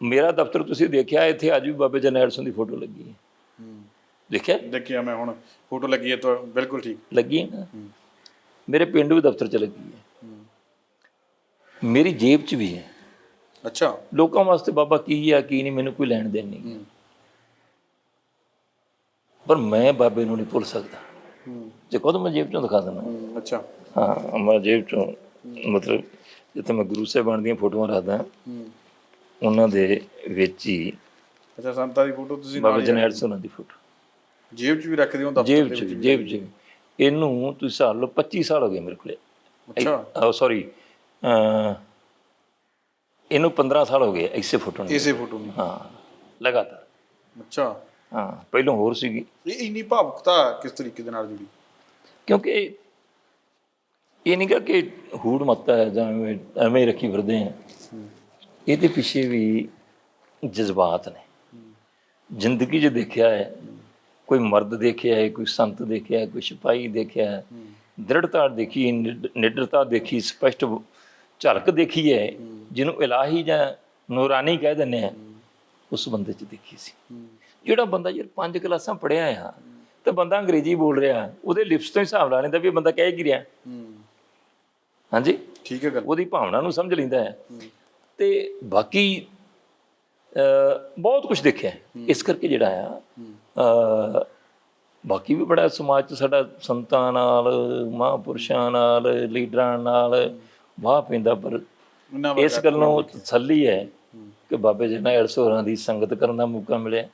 ਮੇਰਾ ਦਫ਼ਤਰ ਤੁਸੀਂ ਦੇਖਿਆ ਇੱਥੇ ਅੱਜ ਵੀ ਬਾਬੇ ਜਰਨੈਲ ਸਿੰਘ ਦੀ ਫੋਟੋ ਲੱਗੀ ਹੈ। ਦੇਖਿਆ? ਦੇਖਿਆ ਮੈਂ ਹੁਣ ਫੋਟੋ ਲੱਗੀ ਹੈ ਤਾਂ ਬਿਲਕੁਲ ਠੀਕ। ਲੱਗੀ ਹੈ ਨਾ? ਮੇਰੇ ਪਿੰਡ ਵੀ ਦਫ਼ਤਰ 'ਚ ਲੱਗੀ ਹੈ। ਮੇਰੀ ਜੇਬ 'ਚ ਵੀ ਹੈ। ਅੱਛਾ। ਲੋਕਾਂ ਵਾਸਤੇ ਬਾਬਾ ਕੀ ਆ ਕੀ ਨਹੀਂ ਮੈਨੂੰ ਕੋਈ ਲੈਣ ਦੇਣ ਨਹੀਂ ਪਰ ਮੈਂ ਬਾਬੇ ਨੂੰ ਨਹੀਂ ਭੁੱਲ ਸਕਦਾ। ਜੇ ਕਦੋਂ ਮੈਂ ਜੇਬ 'ਚੋਂ ਦਿਖਾ ਦਿੰਦਾ। ਅੱਛਾ। ਹਾਂ ਮੈਂ ਜੇਬ 'ਚੋਂ ਮਤਲਬ ਜਿੱਥੇ ਮੈਂ ਗੁਰੂ ਸਾਹਿਬਾਨ ਦੀਆਂ ਫੋਟੋਆਂ ਰੱਖਦਾ। ਹੂੰ। ਉਹਨਾਂ ਦੇ ਵਿੱਚ ਹੀ ਅੱਛਾ ਸੰਤਾਂ ਦੀ ਫੋਟੋ ਤੁਸੀਂ ਬਾਬਾ ਨਾਲ ਹੀ ਜਰਨੈਲ ਸਿੰਘ ਦੀ ਫੋਟੋ। ਜੇਬ 'ਚ ਵੀ ਰੱਖਦੇ ਹੋ ਦਫ਼ਤਰ ਜੇਬ 'ਚ ਜੇਬ 'ਚ। ਇਹਨੂੰ ਤੁਸੀਂ ਹਿਸਾਬ ਲਓ 25 ਸਾਲ ਹੋ ਗਏ ਮੇਰੇ ਕੋਲੇ। ਅੱਛਾ। ਸੌਰੀ ਇਹਨੂੰ 15 ਸਾਲ ਹੋ ਗਏ ਐਸੇ ਫੋਟੋ ਨੂੰ। ਇਸੇ ਫੋਟੋ ਨੂੰ। ਹਾਂ ਲਗਾਤਾਰ। ਅੱਛਾ। ਹਾਂ ਪਹਿਲਾਂ ਹੋਰ ਸੀਗੀ। ਇਹ ਇੰਨੀ ਭਾਵੁਕਤਾ ਕਿਸ ਤਰੀਕੇ ਦੇ ਨਾਲ ਜੁੜੀ? ਕਿਉਂਕਿ ਇਹ ਨਹੀਂ ਕਿ ਹੂੜ ਮੱਤਾ ਹੈ ਜਾਂ ਐਵੇਂ ਰੱਖੀ ਫਿਰਦੇ ਆ। ਇਹਦੇ ਪਿੱਛੇ ਵੀ ਜਜ਼ਬਾਤ ਨੇ। ਜ਼ਿੰਦਗੀ 'ਚ ਦੇਖਿਆ ਹੈ ਕੋਈ ਮਰਦ ਦੇਖਿਆ ਹੈ ਕੋਈ ਸੰਤ ਦੇਖਿਆ ਹੈ ਕੋਈ ਸਿਪਾਹੀ ਦੇਖਿਆ ਹੈ। ਦ੍ਰਿੜਤਾ ਦੇਖੀ ਨਿਡ- ਨਿਡਰਤਾ ਦੇਖੀ ਸਪਸ਼ਟ ਝਲਕ ਦੇਖੀ ਹੈ ਜਿਹਨੂੰ ਇਲਾਹੀ ਜਾਂ ਨੂਰਾਨੀ ਕਹਿ ਦਿੰਦੇ ਆ ਉਸ ਬੰਦੇ 'ਚ ਦੇਖੀ ਸੀ। ਜਿਹੜਾ ਬੰਦਾ ਯਾਰ ਪੰਜ ਕਲਾਸਾਂ ਪੜਿਆ ਆ ਤੇ ਬੰਦਾ ਅੰਗਰੇਜ਼ੀ ਬੋਲ ਰਿਹਾ ਉਹਦੇ ਲਿਪਸ ਤੋਂ ਹੀ ਹਿਸਾਬ ਲਾ ਲੈਂਦਾ ਵੀ ਇਹ ਬੰਦਾ ਕਹਿ ਕੀ ਰਿਹਾ। ਹਾਂਜੀ? ਠੀਕ ਹੈ ਗੱਲ। ਉਹਦੀ ਭਾਵਨਾ ਨੂੰ ਸਮਝ ਲੈਂਦਾ ਹੈ। ਤੇ ਬਾਕੀ ਬਹੁਤ ਕੁਝ ਦੇਖਿਆ। ਇਸ ਕਰਕੇ ਜਿਹੜਾ ਆ ਬਾਕੀ ਵੀ ਬੜਾ ਸਮਾਜ ਚ ਸਾਡਾ ਸੰਤਾਂ ਨਾਲ ਮਹਾਂਪੁਰਸ਼ਾਂ ਨਾਲ ਲੀਡਰਾਂ ਨਾਲ ਵਾਹ ਪੈਂਦਾ ਪਰ ਇਸ ਗੱਲ ਨੂੰ ਤਸੱਲੀ ਹੈ ਕਿ ਬਾਬੇ ਜੀ ਨਾਲ ਹੋਰਾਂ ਦੀ ਸੰਗਤ ਕਰਨ ਦਾ ਮੌਕਾ ਮਿਲਿਆ।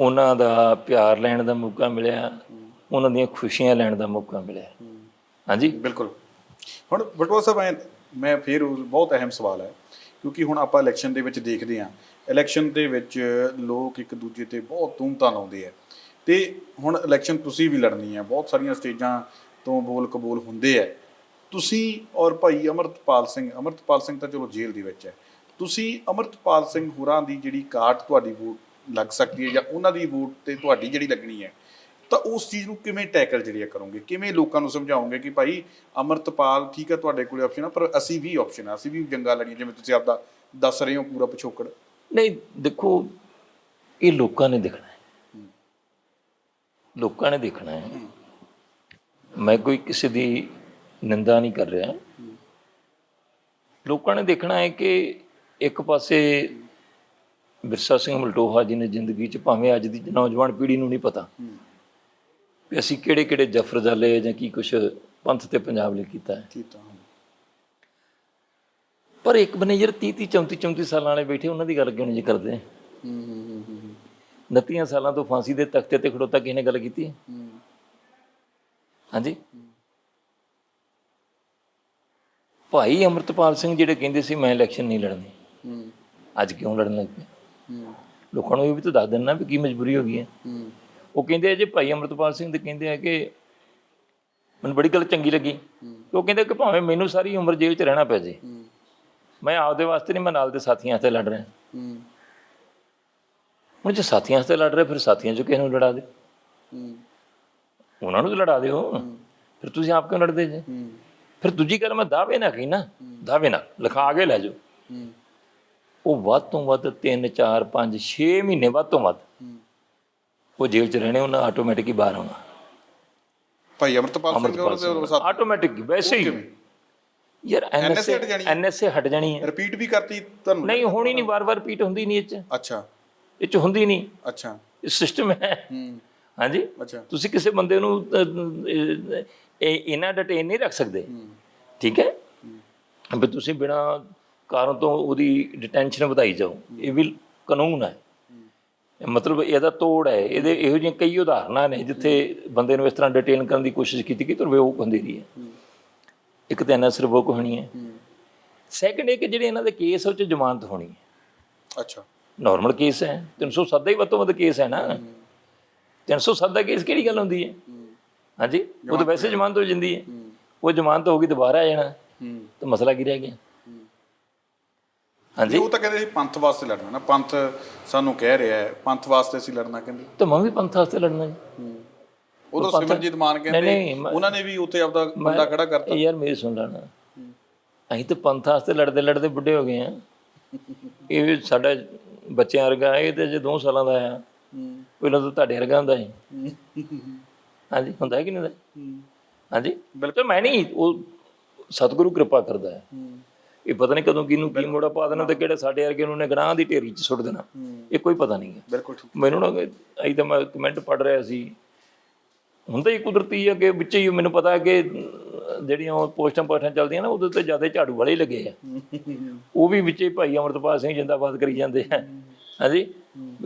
ਉਹਨਾਂ ਦਾ ਪਿਆਰ ਲੈਣ ਦਾ ਮੌਕਾ ਮਿਲਿਆ। ਉਹਨਾਂ ਦੀਆਂ ਖੁਸ਼ੀਆਂ ਲੈਣ ਦਾ ਮੌਕਾ ਮਿਲਿਆ। ਹਾਂਜੀ? ਬਿਲਕੁਲ। ਹੁਣ ਬਟਵਾ ਸਾਹਿਬ ਮੈਂ ਫਿਰ ਬਹੁਤ ਅਹਿਮ ਸਵਾਲ ਹੈ, ਕਿਉਂਕਿ ਹੁਣ ਆਪਾਂ ਇਲੈਕਸ਼ਨ ਦੇ ਵਿੱਚ ਦੇਖਦੇ ਹਾਂ ਇਲੈਕਸ਼ਨ ਦੇ ਵਿੱਚ ਲੋਕ ਇੱਕ ਦੂਜੇ ਤੇ ਬਹੁਤ ਤੂਮਤਾਂ ਲਾਉਂਦੇ ਆ ਤੇ ਹੁਣ ਇਲੈਕਸ਼ਨ ਤੁਸੀਂ ਵੀ ਲੜਨੀ ਹੈ, ਬਹੁਤ ਸਾਰੀਆਂ ਸਟੇਜਾਂ ਤੋਂ ਬੋਲ ਕਬੂਲ ਹੁੰਦੇ ਆ ਤੁਸੀਂ ਔਰ ਭਾਈ ਅਮਰਤਪਾਲ ਸਿੰਘ ਅਮਰਤਪਾਲ ਸਿੰਘ ਤਾਂ ਚਲੋ ਜੇਲ੍ਹ ਦੇ ਵਿੱਚ ਹੈ। ਤੁਸੀਂ ਅਮਰਤਪਾਲ ਸਿੰਘ ਹੋਰਾਂ ਦੀ ਜਿਹੜੀ ਕਾਟ ਤੁਹਾਡੀ ਵੋਟ ਲੱਗ ਸਕਦੀ ਹੈ ਜਾਂ ਉਹਨਾਂ ਦੀ ਵੋਟ ਤੇ ਤੁਹਾਡੀ ਜਿਹੜੀ ਲੱਗਣੀ ਹੈ ਤਾਂ ਉਸ ਚੀਜ਼ ਨੂੰ ਕਿਵੇਂ ਟੈਕਲ ਜਿਹੜੀ ਆ ਕਰੋਗੇ? ਕਿਵੇਂ ਲੋਕਾਂ ਨੂੰ ਸਮਝਾਓਗੇ ਕਿ ਭਾਈ ਅਮਰਤਪਾਲ ਠੀਕ ਹੈ ਤੁਹਾਡੇ ਕੋਲੇ ਆਪਸ਼ਨ ਆ ਪਰ ਅਸੀਂ ਵੀ ਆਪਸ਼ਨ ਆ ਅਸੀਂ ਵੀ ਜੰਗਾਂ ਲੜੀਆਂ ਜਿਵੇਂ ਤੁਸੀਂ ਆਪਦਾ ਦੱਸ ਰਹੇ ਹੋ ਪੂਰਾ ਪਿਛੋਕੜ। ਨਹੀਂ ਦੇਖੋ ਇਹ ਲੋਕਾਂ ਨੇ ਦੇਖਣਾ ਹੈ। ਲੋਕਾਂ ਨੇ ਦੇਖਣਾ ਹੈ। ਮੈਂ ਕੋਈ ਕਿਸੇ ਦੀ ਨਿੰਦਾ ਨਹੀਂ ਕਰ ਰਿਹਾ। ਲੋਕਾਂ ਨੇ ਦੇਖਣਾ ਹੈ ਕਿ ਇੱਕ ਪਾਸੇ ਬਿਰਸਾ ਸਿੰਘ ਮਲਟੋਹਾ ਜੀ ਨੇ ਜ਼ਿੰਦਗੀ 'ਚ ਭਾਵੇਂ ਅੱਜ ਦੀ ਨੌਜਵਾਨ ਪੀੜ੍ਹੀ ਨੂੰ ਨਹੀਂ ਪਤਾ ਵੀ ਅਸੀਂ ਕਿਹੜੇ ਕਿਹੜੇ ਜਫਰ ਜਾਲੇ ਜਾਂ ਕੀ ਕੁਛ ਪੰਥ ਤੇ ਪੰਜਾਬ ਲਈ ਕੀਤਾ ਹੈ। ਪਰ ਇੱਕ ਬਨੇ ਯਾਰ 30 30 34 34 ਸਾਲਾਂ ਵਾਲੇ ਬੈਠੇ ਉਹਨਾਂ ਦੀ ਗੱਲ ਕਿਉਂ ਨਹੀਂ ਕਰਦੇ? ਹੂੰ ਹੂੰ ਹੂੰ ਹੂੰ 29 ਸਾਲਾਂ ਤੋਂ ਫਾਂਸੀ ਦੇ ਤਖਤੇ ਤੇ ਖੜੋਤਾ ਕਿਸੇ ਨੇ ਗੱਲ ਕੀਤੀ? ਹਾਂਜੀ। ਭਾਈ ਅਮਰਤਪਾਲ ਸਿੰਘ ਜਿਹੜੇ ਕਹਿੰਦੇ ਸੀ ਮੈਂ ਇਲੈਕਸ਼ਨ ਨਹੀਂ ਲੜਨੀ। ਅੱਜ ਕਿਉਂ ਲੜਨ ਲੱਗ ਪਏ ਲੋਕਾਂ ਨੂੰ ਇਹ ਵੀ ਤਾਂ ਦੱਸ ਦੇਣਾ ਵੀ ਕੀ ਮਜਬੂਰੀ ਹੋ ਗਈ ਹੈ। ਹੂੰ। ਉਹ ਕਹਿੰਦੇ ਆ ਜੇ ਭਾਈ ਅਮਰਤਪਾਲ ਸਿੰਘ ਦੇ ਕਹਿੰਦੇ ਆ ਕਿ ਮੈਨੂੰ ਬੜੀ ਗੱਲ ਚੰਗੀ ਲੱਗੀ। ਉਹ ਕਹਿੰਦੇ ਕਿ ਭਾਵੇਂ ਮੈਨੂੰ ਸਾਰੀ ਉਮਰ ਜੇਲ੍ਹ 'ਚ ਰਹਿਣਾ ਪੈ ਜੇ। ਮੈਂ ਆਪਦੇ ਵਾਸਤੇ ਨਹੀਂ, ਮੈਂ ਨਾਲ ਦੇ ਸਾਥੀਆਂ ਵਾਸਤੇ ਲੜ ਰਿਹਾ। ਹੁਣ ਜੇ ਸਾਥੀਆਂ ਵਾਸਤੇ ਲੜ ਰਿਹਾ, ਫਿਰ ਸਾਥੀਆਂ 'ਚੋਂ ਕਿਸੇ ਨੂੰ ਲੜਾ ਦਿਓ ਉਹਨਾਂ ਨੂੰ ਲੜਾ ਦਿਓ। ਫਿਰ ਤੁਸੀਂ ਆਪ ਕਿਉਂ ਲੜਦੇ ਜੇ? ਫਿਰ ਦੂਜੀ ਗੱਲ ਮੈਂ ਦਾਅਵੇ ਨਾ ਕਹੀ ਨਾ, ਦਾਅਵੇ ਨਾ, ਲਿਖਾ ਕੇ ਲੈ ਜਾਓ। ਉਹ ਵੱਧ ਤੋਂ ਵੱਧ 3 4 5 6 ਮਹੀਨੇ ਵੱਧ ਤੋਂ ਵੱਧ ਉਹ ਜੇਲ੍ਹ 'ਚ ਰਹਿਣੇ ਉਹਨਾਂ ਆਟੋਮੈਟਿਕ ਹੀ ਬਾਹਰ ਆਉਣਾ। ਭਾਈ ਅਮਰਤਪਾਲ ਸਿੰਘ ਔਰ ਦੇ ਸਾਥ ਆਟੋਮੈਟਿਕ ਵੈਸੇ ਹੀ। ਯਾਰ NSA ਐਨਐਸਏ ਹਟ ਜਾਣੀ ਹੈ? ਐਨਐਸਏ ਹਟ ਜਾਣੀ ਹੈ। ਰਿਪੀਟ ਵੀ ਕਰਤੀ ਤੁਹਾਨੂੰ? ਨਹੀਂ ਹੋਣੀ ਨਹੀਂ ਵਾਰ-ਵਾਰ ਰਿਪੀਟ ਹੁੰਦੀ ਨਹੀਂ ਇਹ 'ਚ। ਅੱਛਾ। ਇਹ 'ਚ ਹੁੰਦੀ ਨਹੀਂ। ਅੱਛਾ। ਇਹ ਸਿਸਟਮ ਹੈ। ਹੂੰ। ਹਾਂਜੀ? ਅੱਛਾ। ਤੁਸੀਂ ਕਿਸੇ ਬੰਦੇ ਨੂੰ ਅਹ, ਅਹ, ਇਹ ਇਹਨਾਂ ਡਿਟੇਨ ਨਹੀਂ ਰੱਖ ਸਕਦੇ। ਹੂੰ। ਠੀਕ ਹੈ? ਵੀ ਤੁਸੀਂ ਬਿਨਾ ਕਾਰਨ ਤੋਂ ਉਹਦੀ ਡਿਟੈਂਸ਼ਨ ਵਧਾਈ ਜਾਓ। ਇਹ ਵੀ ਕਾਨੂੰਨ ਹੈ। ਮਤਲਬ ਇਹਦਾ ਤੋੜ ਹੈ। ਇਹਦੇ ਇਹੋ ਜਿਹੀਆਂ ਕਈ ਉਦਾਹਰਨਾਂ ਨੇ ਜਿੱਥੇ ਬੰਦੇ ਨੂੰ ਇਸ ਤਰ੍ਹਾਂ ਡਿਟੇਨ ਕਰਨ ਦੀ ਕੋਸ਼ਿਸ਼ ਕੀਤੀ ਕਿ ਤੁਰਵੇ ਉਹ ਹੁੰਦੀ ਰਹੀ ਹੈ। ਇੱਕ ਤਾਂ ਐਨਐਸ ਰਿਵੋਕ ਹੋਣੀ ਹੈ। ਹੂੰ। ਸੈਕੰਡ ਇਹ ਕਿ ਜਿਹੜੇ ਇਹਨਾਂ ਦੇ ਕੇਸ ਉਹ ਚ ਜ਼ਮਾਨਤ ਹੋਣੀ ਹੈ। ਅੱਛਾ। ਨਾਰਮਲ ਕੇਸ ਹੈ। 307 ਦਾ ਹੀ ਵੱਧ ਤੋਂ ਵੱਧ ਕੇਸ ਹੈ ਨਾ। 307 ਦਾ ਕੇਸ ਕਿਹੜੀ ਗੱਲ ਹੁੰਦੀ ਹੈ? ਹਾਂਜੀ ਉਹ ਤਾਂ ਵੈਸੇ ਜ਼ਮਾਨਤ ਹੋ ਜਾਂਦੀ ਹੈ। ਉਹ ਜ਼ਮਾਨਤ ਹੋ ਗਈ ਦੁਬਾਰਾ ਆ ਜਾਣਾ। ਤਾਂ ਮਸਲਾ ਕੀ ਰਹਿ ਗਿਆ? ਹਾਂਜੀ। ਉਹ ਤਾਂ ਕਹਿੰਦੇ ਸੀ ਪੰਥ ਵਾਸਤੇ ਲੜਨਾ ਨਾ ਪੰਥ ਸਾਨੂੰ ਕਹਿ ਰਿਹਾ ਹੈ ਪੰਥ ਵਾਸਤੇ ਅਸੀਂ ਲੜਨਾ ਕਹਿੰਦੇ। ਤਾਂ ਮੈਂ ਵੀ ਪੰਥ ਵਾਸਤੇ ਲੜਨਾ ਜੀ। ਉਹ ਤਾਂ ਸਿਮਰਜੀਤ ਮਾਨ ਕਹਿੰਦੇ ਉਹਨਾਂ ਨੇ ਵੀ ਉੱਥੇ ਆਪਦਾ ਬੰਦਾ ਖੜਾ ਕਰਤਾ। ਯਾਰ ਮੇਰੀ ਸੁਣ ਲੈਣਾ। ਅਸੀਂ ਤਾਂ ਪੰਥ ਵਾਸਤੇ ਲੜਦੇ ਲੜਦੇ ਬੁੱਢੇ ਹੋ ਗਏ ਆ ਇਹ ਸਾਡਾ ਬੱਚਿਆਂ ਵਰਗਾ ਇਹ ਤੇ ਜੇ 2 ਸਾਲਾਂ ਦਾ ਆ ਪਹਿਲਾਂ ਤਾਂ ਤੁਹਾਡੇ ਵਰਗਾ ਹੁੰਦਾ ਸੀ। ਹਾਂਜੀ ਹੁੰਦਾ ਕਿ ਨਹੀਂ ਹੁੰਦਾ? ਹਾਂਜੀ। ਬਿਲਕੁਲ। ਮੈਂ ਨਹੀਂ ਉਹ ਸਤਿਗੁਰੂ ਕਿਰਪਾ ਕਰਦਾ ਹੈ। ਇਹ ਪਤਾ ਨਹੀਂ ਕਦੋਂ ਕਿਹਨੂੰ ਕੀ ਮੋੜਾ ਪਾ ਦੇਣਾ ਤੇ ਕਿਹੜੇ ਸਾਡੇ ਵਰਗੇ ਨੂੰ ਨੇ ਗਨਾਹ ਦੀ ਢੇਰੀ 'ਚ ਸੁੱਟ ਦੇਣਾ। ਇਹ ਕੋਈ ਪਤਾ ਨਹੀਂ ਹੈ। ਬਿਲਕੁਲ ਮੈਨੂੰ ਨਾ ਅਈ ਤਾਂ ਮੈਂ ਕਮੈਂਟ ਪੜ ਰਿਹਾ ਸੀ। ਹੁੰਦਾ ਹੀ ਕੁਦਰਤੀ ਹੈ ਕਿ ਵਿੱਚ ਹੀ ਮੈਨੂੰ ਪਤਾ ਹੈ ਕਿ ਜਿਹੜੀਆਂ ਉਹ ਪੋਸਟਾਂ ਪਾਸਟਾਂ ਚੱਲਦੀਆਂ ਨਾ ਉਹਦੇ ਤੇ ਜ਼ਿਆਦਾ ਝਾੜੂ ਵਾਲੇ ਲੱਗੇ ਆ। ਉਹ ਵੀ ਵਿੱਚੇ ਭਾਈ ਅਮਰਤਪਾਲ ਸਿੰਘ ਜਿੰਦਾਬਾਦ ਕਰੀ ਜਾਂਦੇ ਆ। ਹਾਂਜੀ?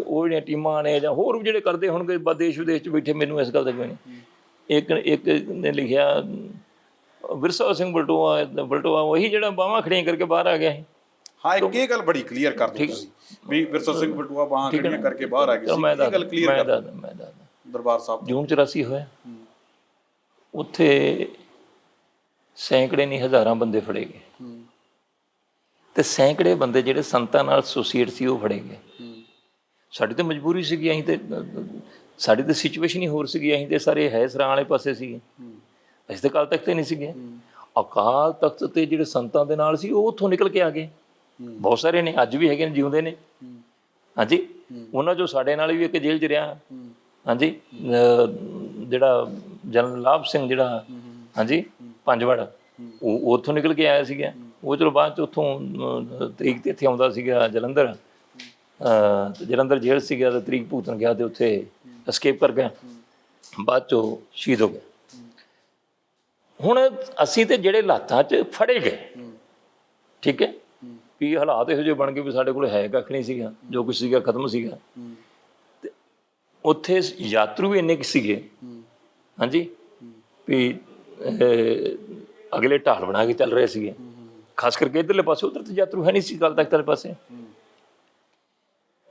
ਉਹ ਜਿਹੜੀਆਂ ਟੀਮਾਂ ਨੇ ਜਾਂ ਹੋਰ ਵੀ ਜਿਹੜੇ ਕਰਦੇ ਹੋਣਗੇ ਦੇਸ਼ ਵਿਦੇਸ਼ ਚ ਬੈਠੇ ਮੈਨੂੰ ਇਸ ਗੱਲ ਦਾ ਕੋਈ ਨਹੀਂ। ਇੱਕ ਇੱਕ ਨੇ ਲਿਖਿਆ ਵਿਰਸਾ ਸਿੰਘ ਬਲਟੋਆ ਬਲਟੋਆ ਉਹੀ ਜਿਹੜਾ ਬਾਹਾਂ ਖੜੀਆਂ ਕਰਕੇ ਬਾਹਰ ਆ ਗਿਆ ਸੀ। ਹਾਂ ਇੱਕ ਇਹ ਗੱਲ ਬੜੀ ਕਲੀਅਰ ਕਰ ਦਿੱਤੀ ਸੀ ਵੀ ਵਿਰਸਾ ਸਿੰਘ ਬਟੂਆ ਬਾਹਾਂ ਖੜੀਆਂ ਕਰਕੇ ਬਾਹਰ ਆ ਚਲੋ ਸੀ। ਇਹ ਗੱਲ ਕਲੀਅਰ ਕਰ ਦੱਸ ਮੈਂ ਦੱਸ। ਦਰਬਾਰ ਸਾਹਿਬ ਜੂਨ 84 ਹੋਇਆ। ਉੱਥੇ ਸੈਂਕੜੇ ਨਹੀਂ ਹਜ਼ਾਰਾਂ ਬੰਦੇ ਫੜੇ ਗਏ। ਤੇ ਸੈਂਕੜੇ ਬੰਦੇ ਜਿਹੜੇ ਸੰਤਾਂ ਨਾਲ ਐਸੋਸੀਏਟ ਸੀ ਉਹ ਫੜੇ ਗਏ। ਸਾਡੀ ਤਾਂ ਮਜਬੂਰੀ ਸੀਗੀ ਅਸੀਂ ਤੇ ਸਾਡੀ ਤਾਂ ਸਿਚੁਏਸ਼ਨ ਹੀ ਹੋਰ ਸੀਗੀ। ਅਸੀਂ ਤੇ ਸਾਰੇ ਹੈ ਸਰਾਂ ਵਾਲੇ ਪਾਸੇ ਸੀਗੇ। ਅਸੀਂ ਤਾਂ ਅਕਾਲ ਤਖਤ ਤੇ ਨਹੀਂ ਸੀਗੇ। ਅਕਾਲ ਤਖਤ ਤੇ ਜਿਹੜੇ ਸੰਤਾਂ ਦੇ ਨਾਲ ਸੀ ਉਹ ਉੱਥੋਂ ਨਿਕਲ ਕੇ ਆ ਗਏ। ਬਹੁਤ ਸਾਰੇ ਨੇ ਅੱਜ ਵੀ ਹੈਗੇ ਨੇ ਜਿਉਂਦੇ ਨੇ। ਹਾਂਜੀ? ਉਹਨਾਂ ਚੋਂ ਸਾਡੇ ਨਾਲ ਵੀ ਇੱਕ ਜੇਲ੍ਹ 'ਚ ਰਿਹਾ। ਹਾਂਜੀ? ਜਿਹੜਾ ਜਨਰਲ ਲਾਭ ਸਿੰਘ ਜਿਹੜਾ ਹਾਂਜੀ? ਪੰਜਵੜ। ਉਹ ਉੱਥੋਂ ਨਿਕਲ ਕੇ ਆਇਆ ਸੀਗਾ। ਉਹ ਚਲੋ ਬਾਅਦ ਚ ਉੱਥੋਂ ਤਰੀਕ ਤੇ ਇੱਥੇ ਆਉਂਦਾ ਸੀਗਾ ਜਲੰਧਰ। ਜਲੰਧਰ ਜੇਲ੍ਹ ਸੀਗਾ ਤੇ ਤਰੀਕ ਭੂਤਨ ਗਿਆ ਤੇ ਉੱਥੇ ਐਸਕੇਪ ਕਰ ਗਿਆ। ਬਾਅਦ ਚੋਂ ਸ਼ਹੀਦ ਹੋ ਗਿਆ ਹੁਣ ਅਸੀਂ ਤੇ ਜਿਹੜੇ ਹਾਲਾਤਾਂ 'ਚ ਫੜੇ ਗਏ, ਠੀਕ ਹੈ? ਵੀ ਹਾਲਾਤ ਇਹੋ ਜਿਹੇ ਬਣ ਗਏ ਵੀ ਸਾਡੇ ਕੋਲ ਹੈ ਕੱਖ ਨਹੀਂ ਸੀਗਾ, ਜੋ ਕੁਝ ਸੀਗਾ ਖਤਮ ਸੀਗਾ। ਤੇ ਉੱਥੇ ਯਾਤਰੂ ਵੀ ਇੰਨੇ ਕੁ ਸੀਗੇ। ਹਾਂਜੀ? ਵੀ ਅਗਲੇ ਢਾਲ ਬਣਾ ਕੇ ਚੱਲ ਰਹੇ ਸੀਗੇ। ਖਾਸ ਕਰਕੇ ਇਧਰਲੇ ਪਾਸੇ, ਉਧਰ ਤੇ ਯਾਤਰੂ ਹੈ ਨਹੀਂ ਸੀ ਗੱਲ ਤੱਕ ਤੇਰੇ ਪਾਸੇ।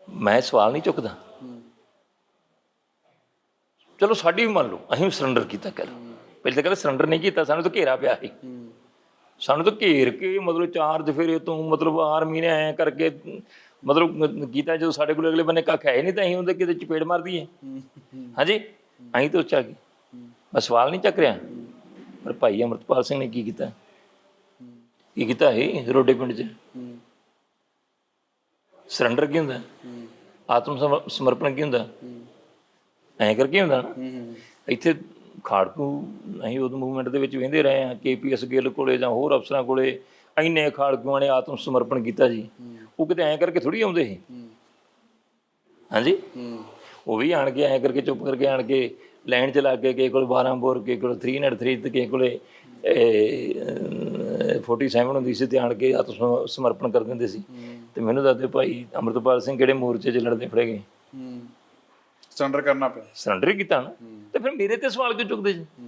ਮੈਂ ਸਵਾਲ ਨਹੀਂ ਚੁੱਕਦਾ। ਚਲੋ ਸਾਡੀ ਵੀ ਮੰਨ ਲਓ, ਅਸੀਂ ਸਰੈਂਡਰ ਕੀਤਾ ਕਰ ਪਹਿਲੇ ਤਾਂ ਕਹਿੰਦੇ ਸਰੈਂਡਰ ਨਹੀਂ ਕੀਤਾ, ਸਾਨੂੰ ਤਾਂ ਘੇਰਾ ਪਿਆ ਸੀ। ਸਾਨੂੰ ਤਾਂ ਘੇਰ ਕੇ ਮਤਲਬ ਚਾਰ ਦਫੇਰੇ ਤੋਂ ਮਤਲਬ ਆਰਮੀ ਨੇ ਐ ਕਰਕੇ ਮਤਲਬ ਕੀਤਾ, ਜਦੋਂ ਸਾਡੇ ਕੋਲ ਅਗਲੇ ਬੰਨੇ ਕੱਖ ਹੈ ਨਹੀਂ ਤਾਂ ਅਸੀਂ ਉਹਦੇ ਕਿਤੇ ਚਪੇੜ ਮਾਰ ਦਈਏ। ਹਾਂਜੀ? ਅਸੀਂ ਤਾਂ ਉੱਚਾ ਗਏ। ਮੈਂ ਸਵਾਲ ਨਹੀਂ ਚੱਕ ਰਿਹਾ। ਪਰ ਭਾਈ ਅਮਰਤਪਾਲ ਸਿੰਘ ਨੇ ਕੀ ਕੀਤਾ? ਕੀ ਕੀਤਾ ਇਹ ਰੋਡੇ ਪਿੰਡ 'ਚ? ਸਰੈਂਡਰ ਕੀ ਹੁੰਦਾ? ਆਤਮ ਸਮਰਪਣ ਕੀ ਹੁੰਦਾ? ਐਂ ਕਰਕੇ ਹੁੰਦਾ ਨਾ? ਇੱਥੇ ਖਾੜਕੂ ਅਸੀਂ ਉਦੋਂ ਮੂਵਮੈਂਟ ਦੇ ਵਿੱਚ ਵਹਿੰਦੇ ਰਹੇ ਆ ਕੇਪੀਐਸ ਗਿੱਲ ਕੋਲੇ ਜਾਂ ਹੋਰ ਅਫਸਰਾਂ ਕੋਲੇ ਇੰਨੇ ਖਾੜਕੂਆਂ ਨੇ ਆਤਮ ਸਮਰਪਣ ਕੀਤਾ ਜੀ। ਉਹ ਕਿਤੇ ਐਂ ਕਰਕੇ ਥੋੜੀ ਆਉਂਦੇ ਸੀ। ਹਾਂਜੀ? ਉਹ ਵੀ ਆਣ ਕੇ ਐਂ ਕਰਕੇ ਚੁੱਪ ਕਰਕੇ ਆਣ ਕੇ ਲਾਈਨ ਚ ਲੱਗ ਕੇ ਕਿਸੇ ਕੋਲ 12 ਬੋਰ ਕਿਸੇ ਕੋਲ 303 ਤੇ ਕਿਸੇ ਕੋਲੇ ਇਹ, ਅਹ, 47 ਹੁੰਦੀ ਸੀ ਤੇ ਆਣ ਕੇ ਆਤਮ ਸਮਰਪਣ ਕਰ ਦਿੰਦੇ ਸੀ। ਤੇ ਮੈਨੂੰ ਦੱਸਦੇ ਭਾਈ ਅਮਰਤਪਾਲ ਸਿੰਘ ਕਿਹੜੇ ਮੋਰਚੇ 'ਚ ਲੜਦੇ ਫੜੇ ਗਏ ਸਰੈਂਡਰ ਕਰਨਾ ਪਿਆ। ਸਰੈਂਡਰ ਕੀਤਾ ਨਾ। ਤੇ ਫਿਰ ਮੇਰੇ ਤੇ ਸਵਾਲ ਕਿਉਂ ਚੁੱਕਦੇ ਜੀ?